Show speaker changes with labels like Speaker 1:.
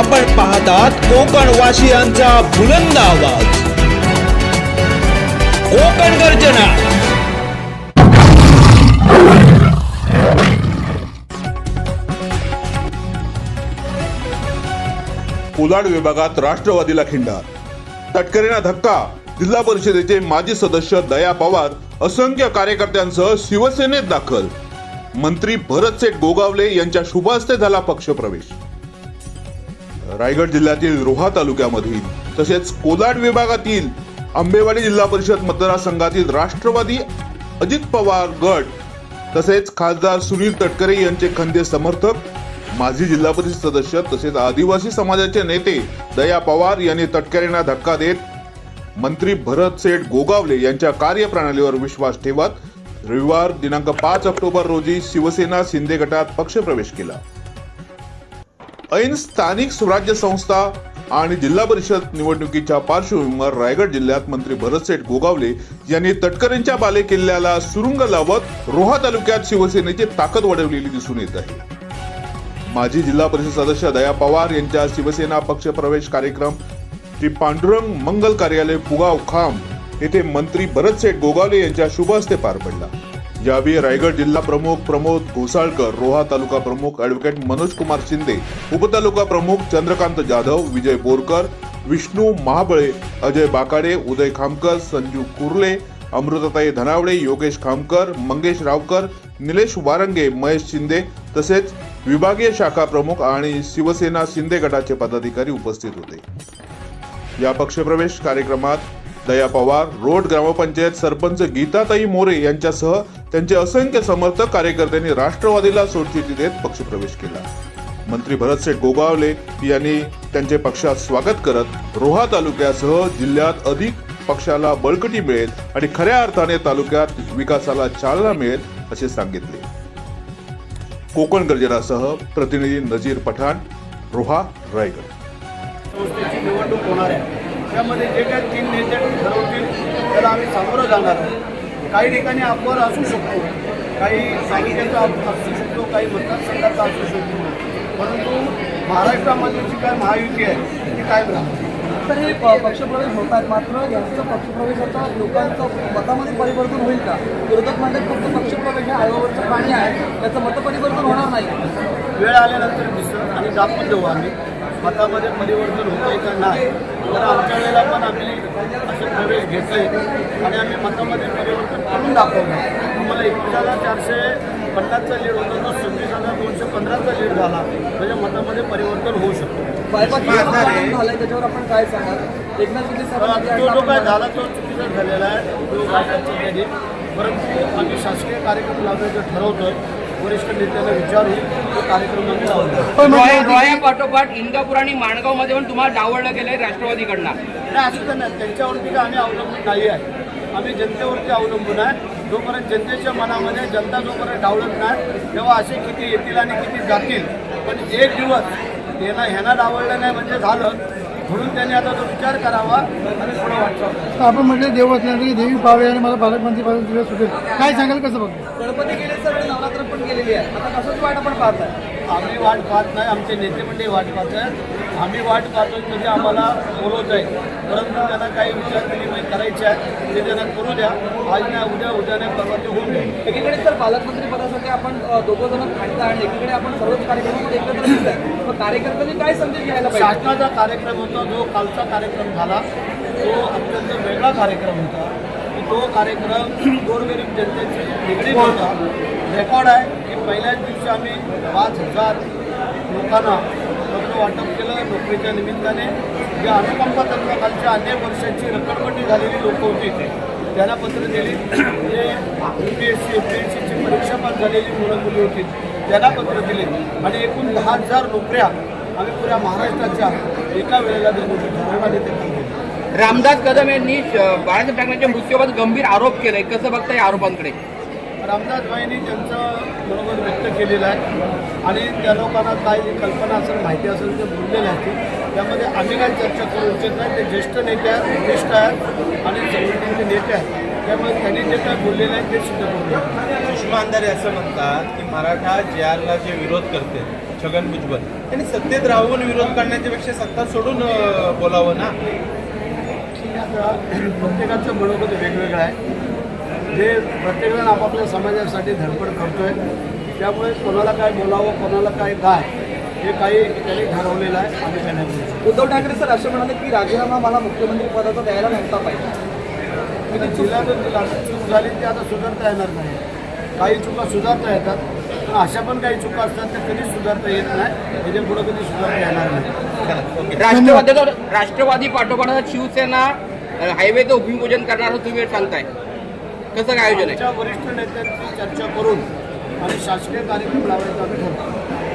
Speaker 1: आपण पाहतात कोकण वासियांचा बुलंद आवाज. कोकण गर्जना.
Speaker 2: कोलाड विभागात राष्ट्रवादीला खिंडार तटकरेंना धक्का. जिल्हा परिषदेचे माजी सदस्य दया पवार असंख्य कार्यकर्त्यांसह शिवसेनेत दाखल. मंत्री भरतसेठ गोगावले यांच्या शुभहस्ते झाला पक्षप्रवेश. रायगड जिल्ह्यातील रोहा तालुक्यामधील तसेच कोलाड विभागातील आंबेवाडी जिल्हा परिषद मतदारसंघातील राष्ट्रवादी अजित पवार गट तसेच खासदार सुनील तटकरे यांचे खंदे समर्थक माजी जिल्हा परिषद सदस्य तसेच आदिवासी समाजाचे नेते दया पवार यांनी तटकरेंना धक्का देत मंत्री भरत सेठ गोगावले यांच्या कार्यप्रणालीवर विश्वास ठेवत रविवार दिनांक पाच ऑक्टोबर रोजी शिवसेना शिंदे गटात पक्षप्रवेश केला. ऐन स्थानिक स्वराज्य संस्था आणि जिल्हा परिषद निवडणुकीच्या पार्श्वभूमीवर रायगड जिल्ह्यात मंत्री भरतसेठ गोगावले यांनी तटकरेंच्या बाले किल्ल्याला सुरुंग लावत रोहा तालुक्यात शिवसेनेची ताकद वाढवलेली दिसून येत आहे. माजी जिल्हा परिषद सदस्य दया पवार यांच्या शिवसेना पक्ष प्रवेश कार्यक्रम श्री पांडुरंग मंगल कार्यालय पुगाव खाम येथे मंत्री भरतसेठ गोगावले यांच्या शुभ हस्ते पार पडला. यावेळी रायगड जिल्हा प्रमुख प्रमोद घोसाळकर रोहा तालुका प्रमुख ऍडव्होकेट मनोज कुमार शिंदे उपतालुका प्रमुख चंद्रकांत जाधव विजय बोरकर विष्णू महाबळे अजय बाकाडे उदय खामकर संजू कुर्ले अमृताताई धनावडे योगेश खामकर मंगेश रावकर निलेश वारंगे महेश शिंदे तसेच विभागीय शाखा प्रमुख आणि शिवसेना शिंदे गटाचे पदाधिकारी उपस्थित होते. या पक्षप्रवेश कार्यक्रमात दया पवार रोड ग्रामपंचायत सरपंच गीताताई मोरे यांच्यासह त्यांचे असंख्य समर्थक कार्यकर्त्यांनी राष्ट्रवादीला सोडचिठी देत पक्षप्रवेश केला. मंत्री भरतसेठ गोगावले यांनी त्यांचे पक्षात स्वागत करत रोहा तालुक्यासह जिल्ह्यात अधिक पक्षाला बळकटी मिळेल आणि खऱ्या अर्थाने तालुक्यात विकासाला चालना मिळेल असे सांगितले. कोकण गर्जनासह प्रतिनिधी नजीर पठाण रोहा रायगड.
Speaker 3: संस्थेची निवडणूक होणार आहे. त्यामध्ये जे काही तीन नेते ठरवतील त्याला आम्ही सामोरं जाणार आहोत काही ठिकाणी अपवाद असू शकतो. काही तालुक्याचा असू शकतो काही मतदारसंघाचा असू शकतो. परंतु महाराष्ट्रामध्ये जी काय महायुती आहे ती कायम राहते
Speaker 4: तर हे पक्षप्रवेश होत आहेत मात्र यांचं पक्षप्रवेशाचा लोकांचं मतामध्ये परिवर्तन होईल का? विरोधक म्हणतात फक्त पक्षप्रवेश हे आयोगावरचं पाणी आहे. त्याचं मतपरिवर्तन होणार नाही.
Speaker 3: वेळ आल्यानंतर दिसत आणि दाखवून देऊ आम्ही. मतामध्ये परिवर्तन होतंय का नाही? तर आमच्या वेळेला पण आम्ही असे प्रवेश घेतले आणि आम्ही मतामध्ये परिवर्तन दाखवलं. आम्हाला एकवीस हजार चारशे पन्नासचा लीड होता तो सव्वीस हजार दोनशे पंधराचा लीड झाला. म्हणजे मतामध्ये परिवर्तन होऊ शकतो.
Speaker 4: त्याच्यावर आपण काय सांगाल? एकनाथ
Speaker 3: तो जो काय झाला तो चुकीचा झालेला आहे तो परंतु आम्ही शासकीय कार्यक्रम लावण्याचं ठरवतोय वरिष्ठ नेत्यांना विचारून तो कार्यक्रम आम्ही
Speaker 5: पाठोपाठ इंदापूर आणि माणगावमध्ये पण तुम्हाला डावळलं गेलंय राष्ट्रवादीकडनं.
Speaker 3: नाही असं तर नाही. त्यांच्यावरती आम्ही अवलंबून नाही आहे आम्ही जनतेवरती अवलंबून आहे. जोपर्यंत जनतेच्या मनामध्ये जनता जोपर्यंत डावलत नाही तेव्हा असे किती येतील आणि किती जातील. पण एक दिवस त्यांना ह्यांना डावललं नाही म्हणजे झालं. म्हणून त्यांनी आता तो विचार करावा आणि थोडं वाटतं
Speaker 6: आपण म्हटले देव असल्यानंतर की देवी पावे आणि मला पालकमंत्री पद दिवस सुटेल. काय सांगाल कसं बघ?
Speaker 4: गणपती गेले सर नवरात्र पण गेलेली आहे. आता कसंच वाट आपण पाहताय.
Speaker 3: आम्ही वाट पाहत नाही आमचे नेते मंडळी वाट पाहत आहे आम्ही वाट पाहतोय म्हणजे आम्हाला बोलवत आहे परंतु त्यांना काही विचार विनिमय करायचे आहे ते त्यांना करू द्या. आज नाही उद्या उद्या नाही परवा ते होऊन
Speaker 4: एकीकडे सर पालकमंत्री पदासाठी आपण दोघं जण खांडता आणि एकीकडे आपण सर्वच कार्यक्रमामध्ये एकत्र मग कार्यकर्त्यांनी काय संदेश घ्यायला पाहिजे?
Speaker 3: शासनाचा कार्यक्रम होता जो कालचा कार्यक्रम झाला तो अत्यंत वेगळा कार्यक्रम होता. की तो कार्यक्रम गोरगरीब जनतेची निगडीत होता. रेकॉर्ड आहे की पहिल्याच दिवशी आम्ही पाच हजार लोकांना वाटप केलं नोकरीच्या निमित्ताने. जे अनुकंपा तत्वाखालच्या अनेक वर्षांची रक्कडपट्टी झालेली लोक होती त्यांना पत्र दिली. जे U P S C M P S सीची परीक्षा पास झालेली मुलं मुली होती. त्यांना पत्र दिले. आणि एकूण दहा हजार नोकऱ्या आम्ही पुऱ्या महाराष्ट्राच्या एका वेळेला देण्याची धारणा देते
Speaker 5: रामदास कदम यांनी बाळासाहेब ठाकरेंच्या मृत्यूबाबत गंभीर आरोप केले. कसं बघता या आरोपांकडे?
Speaker 3: रामदासबाईंनी त्यांचं मनोगत व्यक्त केलेलं आहे. आणि त्या लोकांना काय जी कल्पना असेल माहिती असेल ते बोललेले आहेत त्यामध्ये आम्ही काही चर्चा करू इच्छित नाही. ते ज्येष्ठ नेते आहेत ज्येष्ठ आहेत आणि संघटनेचे नेते आहेत. त्यामुळे त्यांनी जे काय बोललेलं आहे ते सिद्ध करू
Speaker 7: सुषमा अंधारे असं म्हणतात की मराठा जे आरला जे विरोध करते
Speaker 1: छगन भुजबळ त्यांनी सत्तेत राहून विरोध करण्याच्या पेक्षा सत्ता सोडून बोलावं ना?
Speaker 3: आता प्रत्येकाचं मनोगत वेगवेगळं आहे. जे प्रत्येकजण आपापल्या समाजासाठी धडपड करतोय. त्यामुळे कोणाला काय बोलावं कोणाला काय काय हे काही त्यांनी ठरवलेलं आहे. आम्ही त्यांना.
Speaker 4: उद्धव ठाकरे सर असे म्हणाले की राजीनामा मला मुख्यमंत्री पदाचा द्यायला नव्हता पाहिजे.
Speaker 3: म्हणजे जिल्हा जर दिला चूक झाली ती आता सुधारता येणार नाही. काही चुका सुधारता येतात पण अशा पण काही चुका असतात त्या कधीच सुधारता येत नाही. त्याच्या पुढे कधी सुधारता येणार नाही.
Speaker 5: राष्ट्रवादीचं राष्ट्रवादी पाठोपाठ शिवसेना हायवेचं भूमिपूजन करणार तुम्ही सांगताय. कसं काय आयोजन आहे?
Speaker 3: वरिष्ठ नेत्यांची चर्चा करून आणि शासकीय कार्यक्रम लावायचा आम्ही ठरवतो.